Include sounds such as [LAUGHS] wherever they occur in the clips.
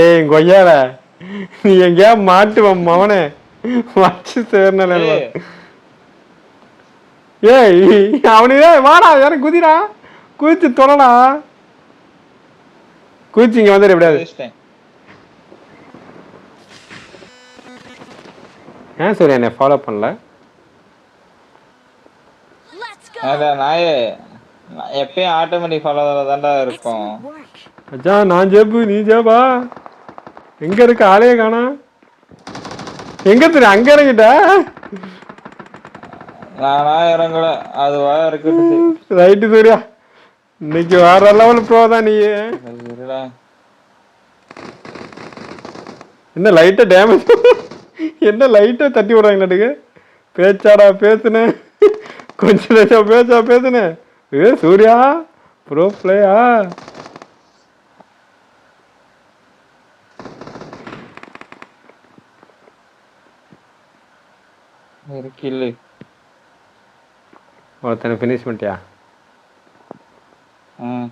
ஏய் கொய்யால நீ எங்கேயா மாட்டுவன் மவனே வச்சு சேர்னல. ஏய், அவனுக்கு வாடா யாரும் குதிடா. குதிச்சு தொடடா குதிச்சு இங்க வந்துடு எப்படியாவது. ஏன் சரி என்னை ஃபாலோ பண்ணல. அதான் நாயே. எப்பயும் ஆட்டோமேட்டிக் ஃபாலோ தான்டா இருக்கும். அஜா நான் ஜெபு நீ ஜெபா. எங்க இருக்க ஆளையே காணா? எங்க திரு அங்க இறங்கிட்ட. நானா இறங்கல. அதுவா இருக்கட்டு ரைட்டு சூர்யா. இன்னைக்கு வேற லெவல் ப்ரோ தான் நீ. என்ன லைட்டா டேமேஜ் என்ன லைட்டா தட்டி விடுறாங்களாட்டுக்கு பேச்சாடா பேசுனேன் கொஞ்ச நேரம் பேச்சா பேசுனேன் ஏ சூர்யா. ப்ரோ பிளேயா கில்லு ஒருத்தனை ஃபினிஷ் பண்ணிட்டியா? ம்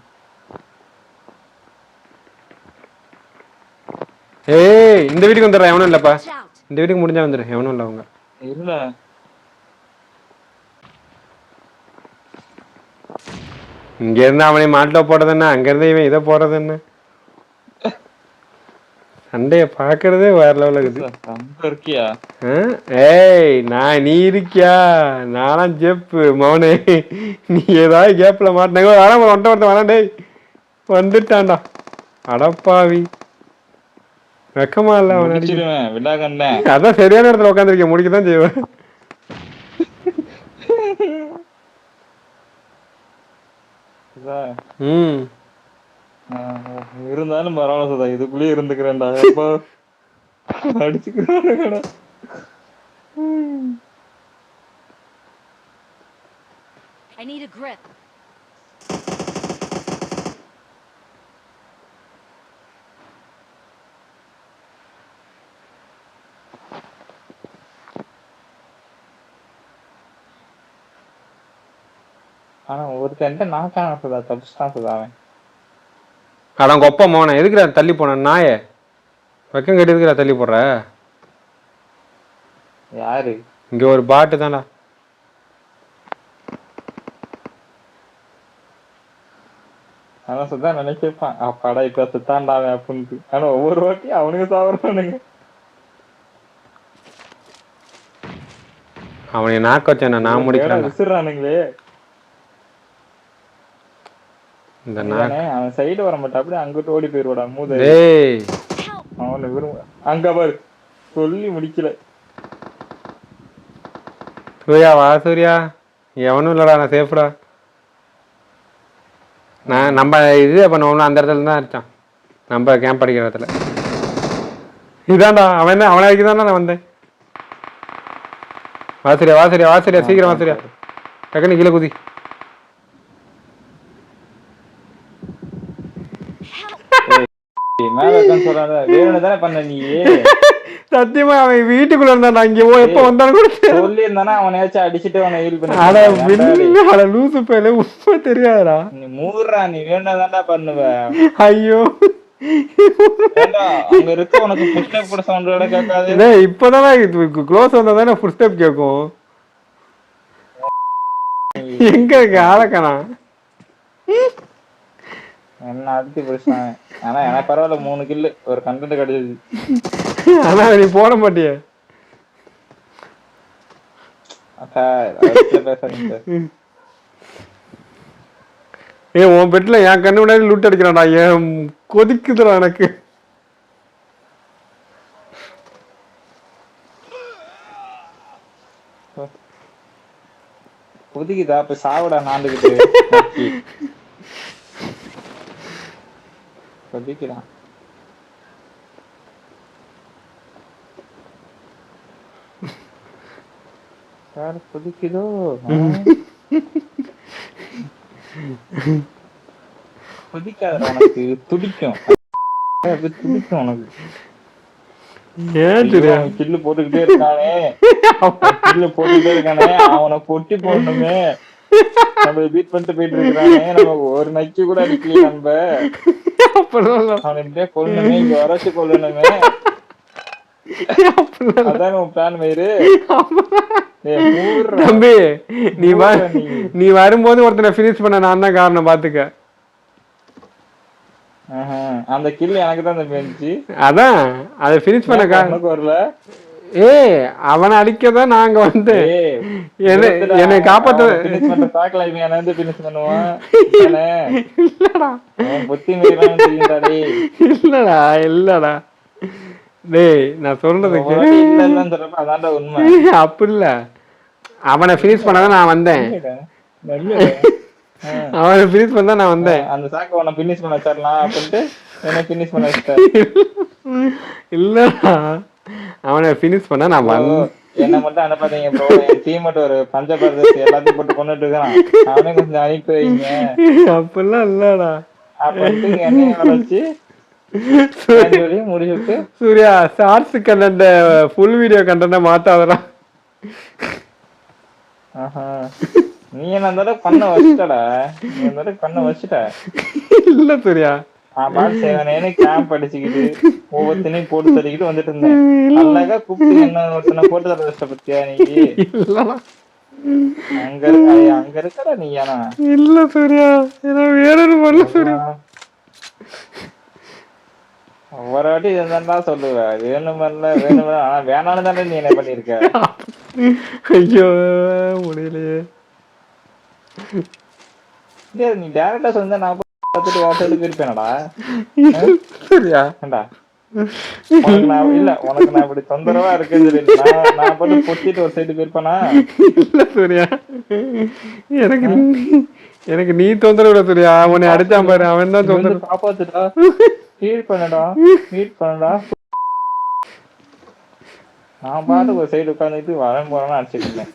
ஏய் இந்த வீட்டுக்கு வந்துடுறேன் எவனும் இல்லப்பா. இந்த வீட்டுக்கு முடிஞ்சா வந்துடு எவனும் இல்லை அவங்க. இருடா இங்க இருந்து அவனை மாட்டில் போடுறது என்ன அங்க இருந்து இவன் இதை போடுறது என்ன சண்டைய பாக்குறதே வேற லெவலில் இருக்குது. இருக்கியா? ஏய் நான் நீ இருக்கியா? நானும் ஜெப்பு மௌனே நீ ஏதாவது கேப்ல மாட்டினாங்க வரேன் ஒன்ட்ட ஒருத்தன் வரேன் டேய். வந்துட்டான்டா. அடப்பாவி வெக்கமா இல்ல அவன் அதான் சரியான இடத்துல உட்காந்துருக்கேன் முடிக்க தான் செய்வேன் ம். இருந்தாலும் பரவாயில்ல சதா இதுக்குள்ளேயே இருந்துக்கிறேன்டா. எப்போ? அடிச்சுக்கிறேன் I need a grip. ஆனா ஒருத்தன்ட்ட நான் காண சதா தப்பிச்சுட்டான் சதா அவன். அதான் கொப்ப மோனே எதுக்குடா தள்ளி போன? நாயே? வெக்கம் கட்டி எதுக்குடா தள்ளி போடுற? யாரு? இங்க ஒரு பாட்டு தான்டா. ஆனா சதா நினைச்சிருப்பான் அப்பாடா இப்ப சுத்தாண்டா அவன் அப்படின்ட்டு ஆனா ஒவ்வொரு வாட்டி அவனுக்கு சாப்பிடுறானுங்க அவனை நாக்க வச்சேன் நான் முடிக்கிறேன் விசிறானுங்களே. இந்த அவன் சைடு வர மாட்டான். அப்படியே அங்கிட்டு ஓடி போயிருவாடா மூத. அவனை விரும்ப அங்க பாரு. சொல்லி முடிக்கல. சூர்யா வா சூர்யா. எவனும் இல்லடா நான் சேஃப்டா நான் நம்ம இது பண்ணுவோம்ல அந்த இடத்துல தான் இருக்கான். நம்ம கேம்ப் அடிக்கிற இடத்துல. இதான்டா அவன் என்ன அவனை அடிக்க நான் வந்தேன். வாசரியா வாசரியா வாசரியா சீக்கிரம் வாசரியா டக்குனு கீழே குதி. மேல தானே பண்ண நீ. சத்தியமா அவன் வீட்டுக்குள்ள இருந்தான்டா இங்க ஓ எப்போ வந்தாலும் கூட. சொல்லி இருந்தானா அவனையாச்சும் அடிச்சுட்டு அவனை ஹீல் அட பண்ணி விண்ணு, அட லூசு பேல உண்மை தெரியாதுடா. நீ மூடுறா நீ வேண்டாம் தான்டா பண்ணுவ. ஐயோ. இப்போதானே ஸ்டெப் எங்க இருக்கு ஆளக்கணா என்ன அடிச்சு பிடிச்சான் ஆனா எனக்கு பரவாயில்ல மூணு கில்லு ஒரு கண்டென்ட் கிடைச்சது ஆனா நீ போட மாட்டியே. ஏ உன் பெட்ல என் கண்ணு முன்னாடி லூட் அடிக்கிறான்டா. ஏன் கொதிக்குதுடா எனக்கு. புதுக்குதா இப்ப சாவுடா நாண்டுகிட்டு [LAUGHS] கொதிக்கிறான் சார் கொதிக்குதோ கொதிக்காத உனக்கு. துடிக்கும். துடிக்கும் உனக்கு. ஏன் கில்லு போட்டுக்கிட்டே இருக்கானே. கில்லு போட்டுக்கிட்டே இருக்கானே. அவனை பொட்டி போடணுமே. நம்ம பீட் பண்ணிட்டு போயிட்டு இருக்கானே நம்ம ஒரு நக்கி கூட அடிக்கலையே நம்ம அப்படிலாம் இல்ல. அவனை இப்படியே கொல்லணுமே இங்க வரைச்சு கொல்லணுமே அப்படிலாம் இல்ல. அதாங்க உன் பிளான் மயிறு டேய், மூடுறா. தம்பி நீ நீ. வரும்போது ஒருத்தனை ஃபினிஷ் பண்ண நான் தான் காரணம் பாத்துக்க அந்த கில் எனக்கு தான் தம்பி அதான் அதை ஃபினிஷ் பண்ண காரணம் வரல ஏய் அவனை அடிக்க தான் நாங்க வந்து என்னை- காப்பாத்த-? இல்லடா. இல்லடா இல்லடா. டேய் நான் சொல்றதுக்கு. அப்படி இல்ல அவனை ஃபினிஷ் பண்ணதான் நான் வந்தேன். அவனை ஃபினிஷ் பண்ண நான் வந்தேன். அந்த சாக்கு உன்னை finish பண்ண வச்சிடலாம் அப்படின்ட்டு என்னை finish பண்ண வச்சிட்ட. இல்லடா. அவனை ஃபினிஷ் பண்ண நான் என்னை மட்டும் அனுப்பாதீங்க ப்ரோ. டீம் மட்டும் ஒரு பஞ்ச பிரதேசம் எல்லாத்தையும் போட்டு கொண்டுட்டு இருக்கான். அவனே கொஞ்சம் அனுப்பி வைங்க. அப்படிலாம் இல்லடா. முடிச்சுட்டு Surya shorts content full video content மாத்தாதடா. நீ என்ன அந்த பண்ண வச்சுட்டடா. நீ அந்த பண்ண வச்சுட்ட. இல்ல சூர்யா. பாட்டு செய்வேனேன்னு கேம்ப் அடிச்சுக்கிட்டு ஒவ்வொருத்தனையும் போட்டு தள்ளிக்கிட்டு வந்துட்டு இருந்தேன் அழகா கூப்பிட்டு என்ன ஒருத்தனை போட்டு தர பத்தியா நீ? அங்க இருக்க அங்க இருக்கடா நீ ஏனா இல்ல சூர்யா. நான் வேறொரு பண்ணல சூர்யா. ஒவ்வொரு வாட்டி இதுதான்டா சொல்லுவ? வேணுமல்ல வேணுமல்ல. ஆனா வேணாலும் தானே நீ என்ன பண்ணிருக்க ஐயோ முடியலையே. டேய், நீ டேரக்டா சொன்னா நான் பார்த்துட்டு சைடு போயிருப்பேனடா சூர்யா? ஏண்டா? நான் இல்ல உனக்கு நான் இப்படி தொந்தரவா இருக்குன்னு சொல்லி நான் பொத்திட்டு ஒரு சைடு போயிருப்பேனா இல்ல சூர்யா. எனக்கு எனக்கு நீ தொந்தரவு சூர்யா. அவனை அடிச்சான் பாரு. அவன் தான் தொந்தரவு. காப்பாத்துடா. ஹீட் பண்ணடா. ஹீட் பண்ணடா. நான் பாட்டு ஒரு சைடு உட்காந்துட்டு வரேன் போறேன்னு அடிச்சுட்டு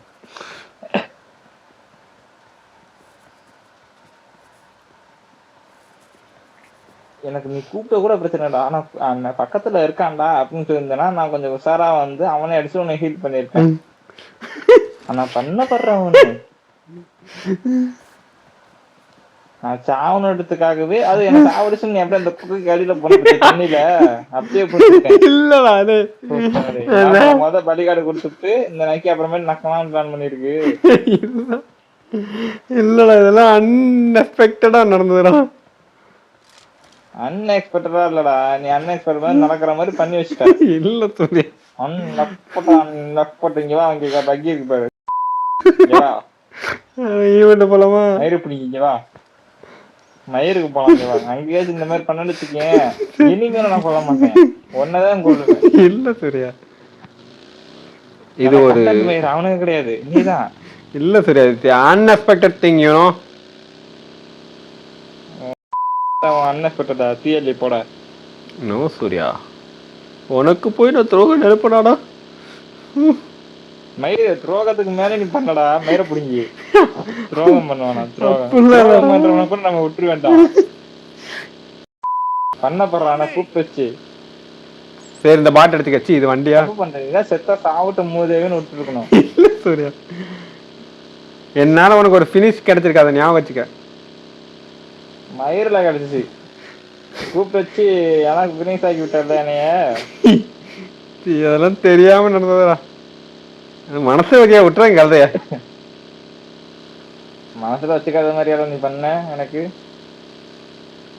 எனக்கு நீ கூப்பிட்ட கூட பிரச்சனைடா ஆனா அந்த பக்கத்துல இருக்கான்டா அப்படின்னு சொல்லியிருந்தேன்னா நான் கொஞ்சம் உஷாரா வந்து அவனே அடிச்சு உன்னை ஹீட் பண்ணிருப்பேன் ஆனா பண்ணப்படுறேன் அவனு நான் சாவனத்துக்காகவே அது எனக்கு [LAUGHS] சாவடிச்சு நீ அப்படியே அந்த குக்கு அடியில போன தண்ணியில அப்படியே இல்லடா அது. முத பலிகாடு கொடுத்துட்டு இந்த நக்கி அப்புறமேட்டு நக்கலாம் பிளான் பண்ணிருக்கு இல்ல. இல்லடா இதெல்லாம் அன்எக்ஸ்பெக்டடா நடந்ததுடா. அன்எக்ஸ்பெக்டடா இல்லடா. நீ அன்எக்ஸ்பெக்டட் நடக்கிற மாதிரி பண்ணி வச்சுட்ட இல்ல சூர்யா அன்எக்ஸ்பெக்ட் அன்எக்ஸ்பெக்ட் இங்க வா அங்க பக்கி இருக்கு பாரு. ஈவெண்ட் போலாமா? மயிறு பிடிங்க இங்க வா. மயிருக்கு போலாம் அங்கேயாச்சும் இந்த மாதிரி பண்ணு வச்சுக்கேன் இனிமேல நான் சொல்ல மாட்டேன். ஒன்னதான் கொள்ளுவேன் இல்ல சூர்யா. இது ஒரு அவனுக்கு கிடையாது. நீதான். இல்ல Surya unexpected thing you know அன்எக்ஸ்பெக்டடா CLE போட. நோ சூர்யா? உனக்கு போய் நான் துரோகம் நினைப்படாடா மயிறு துரோகத்துக்கு மேல நீ பண்ணடா மயிர புடிங்கி. [LAUGHS] துரோகம் பண்ணுவானா துரோகம். பண்றவன கூட நம்ம விட்டுரு வேண்டாம். [LAUGHS] பண்ண போறான கூப்பிட்டு சரி இந்த பாட்டு எடுத்துக்கச்சு இது வண்டியா? பண்றீங்க செத்தா சாவட்டும் மூதேவின்னு விட்டு இருக்கணும் [LAUGHS] இல்ல சூர்யா. என்னால உனக்கு ஒரு ஃபினிஷ் கிடைச்சிருக்காத ஞாபகம் வச்சுக்க. மயிரில் கிடைச்சிச்சு. கூப்பிட்டு வச்சு எனக்கு பிரினிஸ் ஆக்கி விட்டார்ல என்னைய. இதெல்லாம் தெரியாம நடந்ததுடா. மனசு வகையா விட்டுறேன் கழுதைய. மனசுல வச்சுக்காத மாதிரியால நீ பண்ண எனக்கு.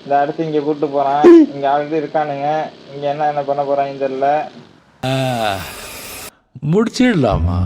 இந்த அடுத்து இங்க கூட்டு போறான். இங்க ஆல்ரெடி இருக்கானுங்க. இங்க என்ன என்ன பண்ண போறாங்கன்னு தெரியல. முடிச்சிடலாமா?